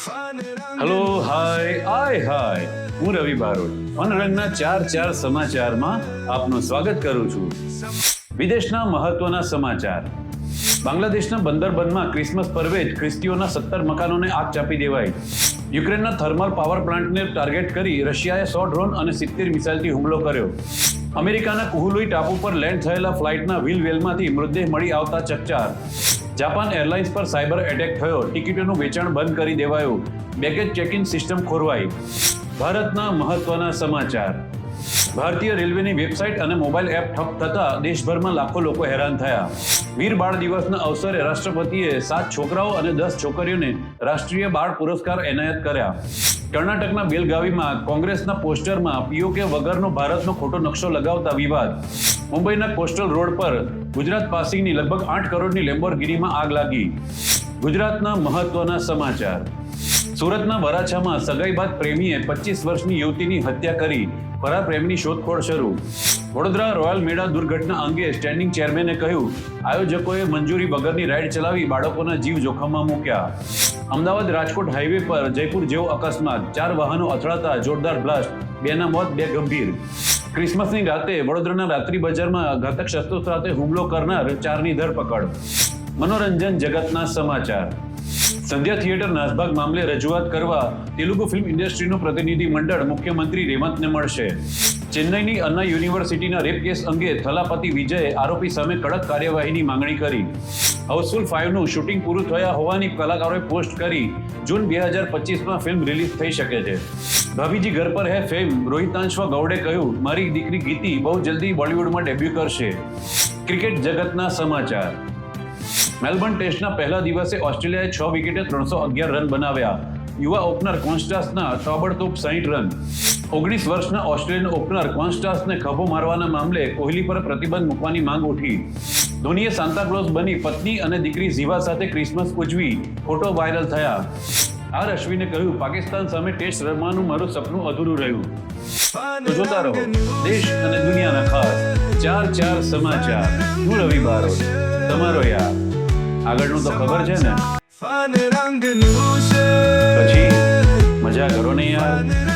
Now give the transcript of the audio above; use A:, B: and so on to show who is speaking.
A: Hello hi આય હાય હું રવિ બારોટ. મનરંગના ચાર ચાર સમાચારમાં આપનું સ્વાગત કરું છું. વિદેશના મહત્વના સમાચાર. બાંગ્લાદેશના બંદરબંધમાં ક્રિસમસ પર્વે જ ખ્રિસ્તીઓના સત્તર મકાનોને આગ ચાપી દેવાઈ. યુક્રેનના થર્મલ પાવર પ્લાન્ટને ટાર્ગેટ કરી રશિયાએ સો ડ્રોન અને સિત્તેર મિસાઇલથી હુમલો કર્યો. અમેરિકાના કુહુલુઈ ટાપુ પર લેન્ડ થયેલા ફ્લાઇટના વ્હીલ વેલમાંથી મૃતદેહ મળી આવતા ચકચાર. જાપાન એરલાઇન્સ પર સાયબર એટેક થયો. ટિકિટોનું વેચાણ બંધ કરી દેવાયું. બેગેજ ચેકિંગ સિસ્ટમ ખોરવાઈ. ભારતના મહત્વના સમાચાર. ભારતીય રેલવેની વેબસાઇટ અને મોબાઈલ એપ ઠપ થતા દેશભરમાં લાખો લોકો હેરાન થયા. વીર બાળ દિવસના અવસરે રાષ્ટ્રપતિએ સાત છોકરાઓ અને દસ છોકરીઓને રાષ્ટ્રીય બાળ પુરસ્કાર એનાયત કર્યા. કર્ણાટકના બેલગાવીમાં કોંગ્રેસના પોસ્ટરમાં પીઓકે વગરનો ભારતનો ખોટો નકશો લગાવતા વિવાદ. મુંબઈના કોસ્ટલ રોડ પર ગુજરાત પાસિંગની લગભગ આઠ કરોડની લેમ્બોર્ગિનીમાં આગ લાગી. ગુજરાતના મહત્વના સમાચાર. સુરતના વરાછામાં સગાઈ બાદ પ્રેમીએ પચીસ વર્ષની યુવતીની હત્યા કરી ફરાર પ્રેમની શોધખોળ શરૂ. વડોદરા રોયલ મેળા દુર્ઘટના અંગે સ્ટેન્ડિંગ ચેરમેને કહ્યું, આયોજકોએ મંજૂરી વગરની રાઇડ ચલાવી બાળકોના જીવ જોખમમાં મૂક્યા. અમદાવાદ રાજકોટ હાઈવે પર જયપુર જેવો અકસ્માત. ચાર વાહનો અથડાતા જોરદાર બ્લાસ્ટ. બેના મોત, બે ગંભીર. ક્રિસમસની રાતે વડોદરાના રાત્રિ બજારમાં ઘાતક શસ્ત્રો સાથે હુમલો કરનાર ચારની ધરપકડ. મનોરંજન જગતના સમાચાર. સંધ્યા થિયેટર નાસભાગ મામલે રજૂઆત કરવા તેલુગુ ફિલ્મ ઇન્ડસ્ટ્રીનું પ્રતિનિધિ મંડળ મુખ્યમંત્રી રેવંતને મળશે. ચેન્નઈની અન્ના યુનિવર્સિટીના રેપ કેસ અંગે થલાપતિ વિજયે આરોપી સામે કડક કાર્યવાહીની માંગણી કરી. હાઉસફુલ ફાઇવનું શૂટિંગ પૂરું થયા હોવાની કલાકારોએ પોસ્ટ કરી, જૂન બે હજાર પચીસમાં ફિલ્મ રિલીઝ થઈ શકે છે. ભાભીજી ઘર પર હે ફેમ રોહિતાંશ્વ ગૌડે કહ્યું, મારી દીકરી ગીતી બહુ જલ્દી બોલિવૂડમાં ડેબ્યુ કરશે. ક્રિકેટ જગતના સમાચાર. મેલબર્ન ટેસ્ટના પહેલા દિવસે ઓસ્ટ્રેલિયાએ છ વિકેટે ત્રણસો અગિયાર રન બનાવ્યા. યુવા ઓપનર કોન્સ્ટાસના તાબડતોબ સાહીઠ રન. ઓગણીસ વર્ષના ઓસ્ટ્રેલિયન ઓપનર કોન્સ્ટાસને ખભો મારવાના મામલે કોહલી પર પ્રતિબંધ મૂકવાની માંગ ઉઠી. ધોનીએ સાંતાક્લોઝ બની પત્ની અને દીકરી ઝીવા સાથે ક્રિસમસ ઉજવી ફોટો વાયરલ થયા. આર અશ્વિને કહ્યું પાકિસ્તાન સામે ટેસ્ટ રમવાનું મારું સપનું અધૂરું રહ્યું. જોતા રહો દેશ અને દુનિયાના ખાસ ચાર ચાર સમાચાર. હું રવિ બારોટ તમારો યાર. આગળનું તો ખબર છે ને? પછી મજા કરો ને યાર.